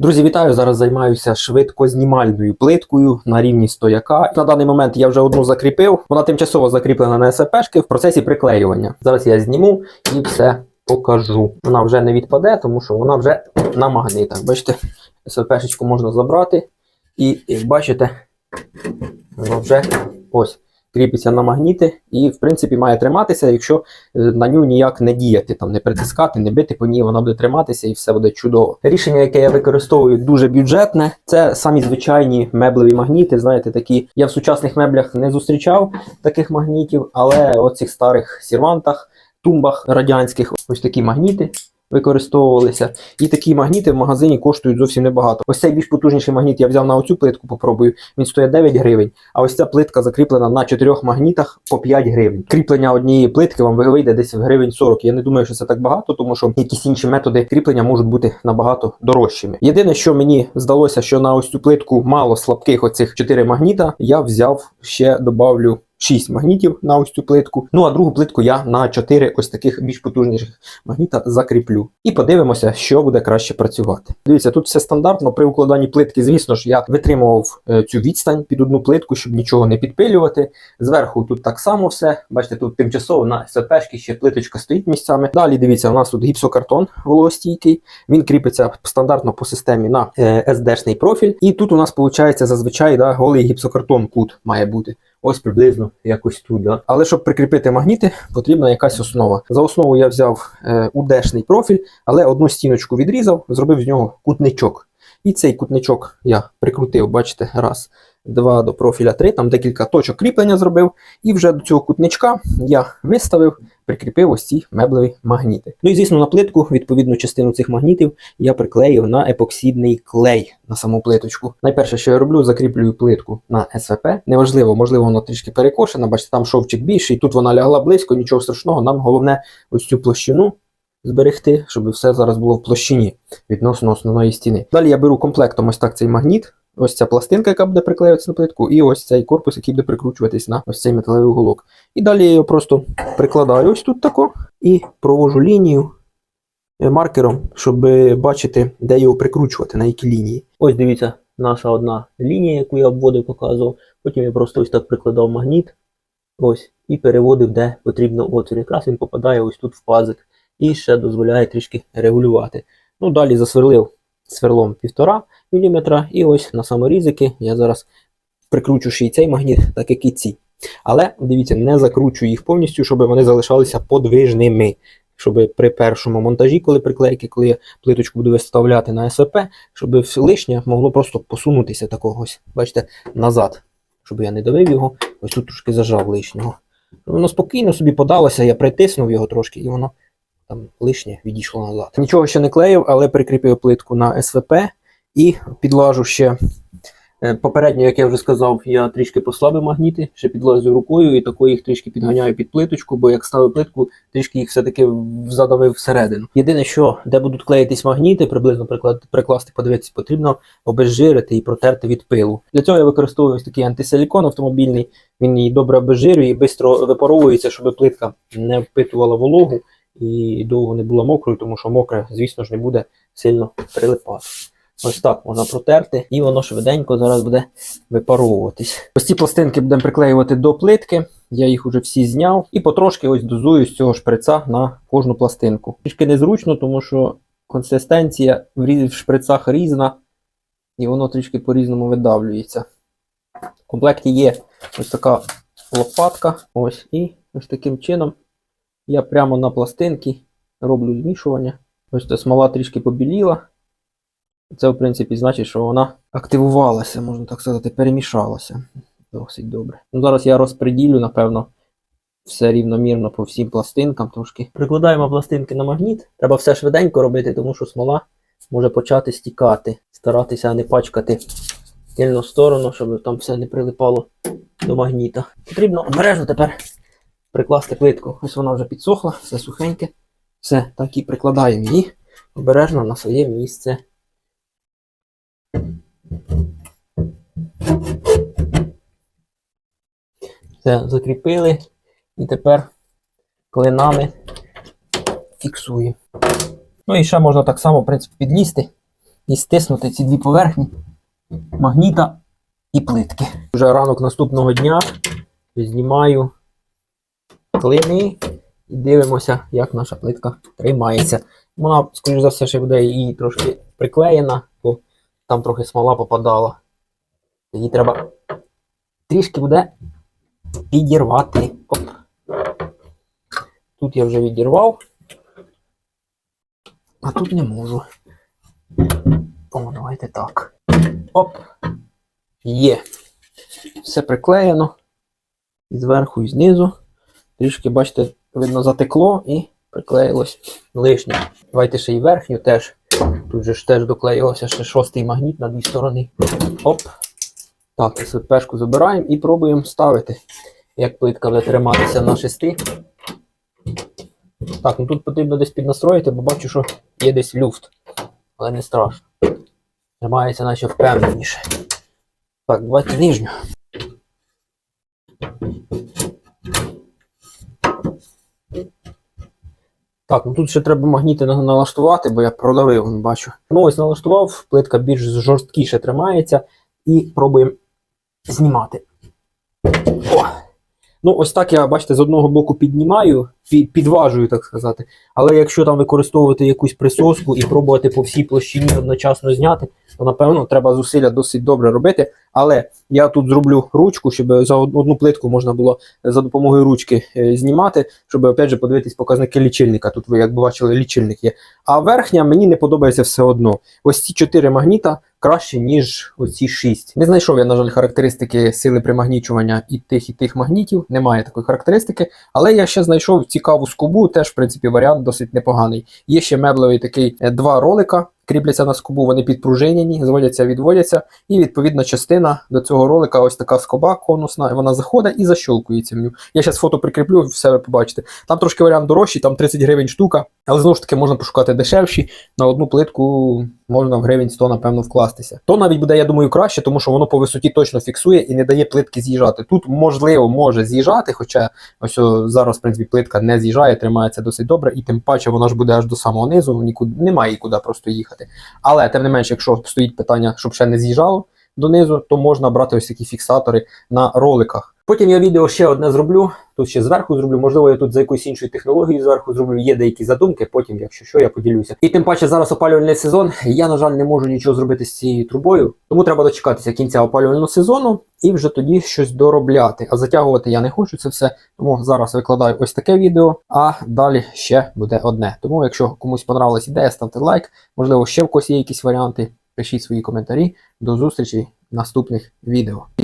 Друзі, вітаю! Зараз займаюся швидкознімальною плиткою на рівні стояка. На даний момент я вже одну закріпив. Вона тимчасово закріплена на СПшки в процесі приклеювання. Зараз я зніму і все покажу. Вона вже не відпаде, тому що вона вже на магнитах. Бачите, СПшечку можна забрати. І як бачите, вона вже ось кріпиться на магніти і, в принципі, має триматися, якщо е, на ню ніяк не діяти, там не притискати, не бити по ній, вона буде триматися і все буде чудово. Рішення, яке я використовую, дуже бюджетне. Це самі звичайні меблеві магніти. Знаєте, такі я в сучасних меблях не зустрічав таких магнітів, але в цих старих сірвантах, тумбах радянських, ось такі магніти. Використовувалися. І такі магніти в магазині коштують зовсім небагато. Ось цей більш потужніший магніт я взяв на оцю плитку, попробую. Він стоїть 9 гривень. А ось ця плитка закріплена на 4 магнітах по 5 гривень. Кріплення однієї плитки вам вийде десь в гривень 40. Я не думаю, що це так багато, тому що якісь інші методи кріплення можуть бути набагато дорожчими. Єдине, що мені здалося, що на ось цю плитку мало слабких оцих 4 магніта, я взяв ще добавлю. 6 магнітів на ось цю плитку. Ну а другу плитку я на 4 ось таких більш потужніших магніта закріплю. І подивимося, що буде краще працювати. Дивіться, тут все стандартно. При укладанні плитки, звісно ж, я витримував е, цю відстань під одну плитку, щоб нічого не підпилювати. Зверху тут так само все. Бачите, тут тимчасово на СПшки ще плиточка стоїть місцями. Далі дивіться, у нас тут гіпсокартон вологостійкий. Він кріпиться стандартно по системі на е, SD-шний профіль. І тут у нас виходить зазвичай да, голий гіпсокартон кут має бути. Ось приблизно якось тут. Да? Але щоб прикріпити магніти, потрібна якась основа. За основу я взяв е, удешний профіль, але одну стіночку відрізав, зробив з нього кутничок. І цей кутничок я прикрутив, бачите, раз, два до профіля, три, там декілька точок кріплення зробив. І вже до цього кутничка я виставив, прикріпив ось ці меблеві магніти. Ну і звісно, на плитку, відповідну частину цих магнітів, я приклеїв на епоксидний клей на саму плиточку. Найперше, що я роблю, закріплюю плитку на СВП. Неважливо, можливо, воно трішки перекошена, бачите, там шовчик більший, тут вона лягла близько, нічого страшного. Нам головне ось цю площину зберегти, щоб все зараз було в площині відносно основної стіни. Далі я беру комплектом ось так цей магніт. Ось ця пластинка, яка буде приклеюватися на плитку, і ось цей корпус, який буде прикручуватись на ось цей металевий уголок. І далі я його просто прикладаю ось тут тако і провожу лінію е, маркером, щоб бачити, де його прикручувати, на які лінії. Ось дивіться, наша одна лінія, яку я обводив, показував. Потім я просто ось так прикладав магніт. От, і переводив, де потрібно отвір. Якраз він попадає ось тут в пазик і ще дозволяє трішки регулювати. Ну, далі засверлив сверлом 1,5 мм, і ось на саморізики я зараз прикручу ще й цей магніт, так як і ці. Але дивіться, не закручу їх повністю, щоб вони залишалися подвижними. Щоб при першому монтажі, коли приклейки, коли я плиточку буду виставляти на СВП, щоб все лишнє могло просто посунутися такого бачите, назад. Щоб я не давив його, ось тут трошки зажав лишнього. Воно спокійно собі подалося, я притиснув його трошки, і воно там лишнє відійшло назад. Нічого ще не клеїв, але прикріпив плитку на СВП і підлажу ще. Е, Попередньо, як я вже сказав, я трішки послабив магніти, ще підлазю рукою і тако їх трішки підганяю під плиточку, бо як ставив плитку, трішки їх все-таки задавив всередину. Єдине, що де будуть клеїтись магніти, приблизно прикласти, подивитися, потрібно обезжирити і протерти від пилу. Для цього я використовую ось такий антисилікон автомобільний, він її добре обезжирює і швидко випаровується, щоб плитка не впитувала вологу і довго не була мокрою, тому що мокре, звісно ж, не буде сильно прилипати. Ось так можна протерти, і воно швиденько зараз буде випаровуватись. Ось ці пластинки будемо приклеювати до плитки. Я їх уже всі зняв. І потрошки ось дозую з цього шприца на кожну пластинку. Трішки незручно, тому що консистенція в шприцах різна, і воно трішки по-різному видавлюється. В комплекті є ось така лопатка. Ось, і ось таким чином я прямо на пластинки роблю змішування. Ось ця смола трішки побіліла. Це, в принципі, значить, що вона активувалася, можна так сказати, перемішалася. Досить добре. Ну, зараз я розпреділю, напевно, все рівномірно по всім пластинкам трошки. Прикладаємо пластинки на магніт. Треба все швиденько робити, тому що смола може почати стікати. Старатися не пачкати тильну сторону, щоб там все не прилипало до магніта. Потрібно обережно тепер прикласти плитку. Ось вона вже підсохла, все сухеньке. Все, так і прикладаємо її обережно на своє місце. Все, закріпили. І тепер клинами фіксуємо. Ну і ще можна так само, в принципі, підлізти і стиснути ці дві поверхні магніта і плитки. Вже ранок наступного дня знімаю клини і дивимося, як наша плитка тримається. Вона, скоріш за все, ще буде і трошки приклеєна, бо там трохи смола попадала. Її треба трішки буде підірвати. Оп. Тут я вже відірвав, а тут не можу. О, давайте так. Оп. Є. Все приклеєно. І зверху, і знизу. Трішки, бачите, видно, затекло і приклеїлось лишнє. Давайте ще й верхню теж. Тут же ж теж доклеїлося ще шостий магніт на дві сторони. Оп. Так, СПшку забираємо і пробуємо ставити, як плитка буде триматися на шести. Так, ну тут потрібно десь піднастроїти, бо бачу, що є десь люфт. Але не страшно. Тримається наче впевненіше. Так, давайте нижню. Так, ну тут ще треба магніти налаштувати, бо я продавив, не бачу. Ну ось налаштував, плитка більш жорсткіше тримається. І пробуємо знімати. О! Ну, ось так я, бачите, з одного боку піднімаю, підважую, так сказати. Але якщо там використовувати якусь присоску і пробувати по всій площині одночасно зняти, то напевно треба зусилля досить добре робити. Але я тут зроблю ручку, щоб за одну плитку можна було за допомогою ручки е, знімати, щоб опять же подивитись показники лічильника. Тут ви, як бачили, лічильник є. А верхня мені не подобається все одно. Ось ці чотири магніта краще, ніж оці шість. Не знайшов я, на жаль, характеристики сили примагнічування і тих, і тих магнітів. Немає такої характеристики. Але я ще знайшов цікаву скобу, теж, в принципі, варіант досить непоганий. Є ще меблевий такий е, два ролика. Кріпляться на скобу, вони підпружинені, зводяться, відводяться, і відповідна частина до цього ролика, ось така скоба конусна, вона заходить і защолкується в ню. Я зараз фото прикріплю, все ви побачите. Там трошки варіант дорожчий, там 30 гривень штука, але знову ж таки можна пошукати дешевші. На одну плитку можна в гривень 100, напевно, вкластися. То навіть буде, я думаю, краще, тому що воно по висоті точно фіксує і не дає плитки з'їжджати. Тут можливо може з'їжджати, хоча ось зараз, в принципі, плитка не з'їжджає, тримається досить добре, і тим паче вона ж буде аж до самого низу, нікуди немає куди просто їхати. Але тим не менше, якщо стоїть питання, щоб ще не з'їжджало донизу, то можна брати ось такі фіксатори на роликах. Потім я відео ще одне зроблю. Тут ще зверху зроблю. Можливо, я тут за якоюсь іншою технологією зверху зроблю. Є деякі задумки. Потім, якщо що, я поділюся. І тим паче зараз опалювальний сезон. Я, на жаль, не можу нічого зробити з цією трубою. Тому треба дочекатися кінця опалювального сезону і вже тоді щось доробляти. А затягувати я не хочу це все. Тому зараз викладаю ось таке відео, а далі ще буде одне. Тому, якщо комусь понравилась ідея, ставте лайк. Можливо, ще в когось є якісь варіанти. Пишіть свої коментарі. До зустрічі в наступних відео.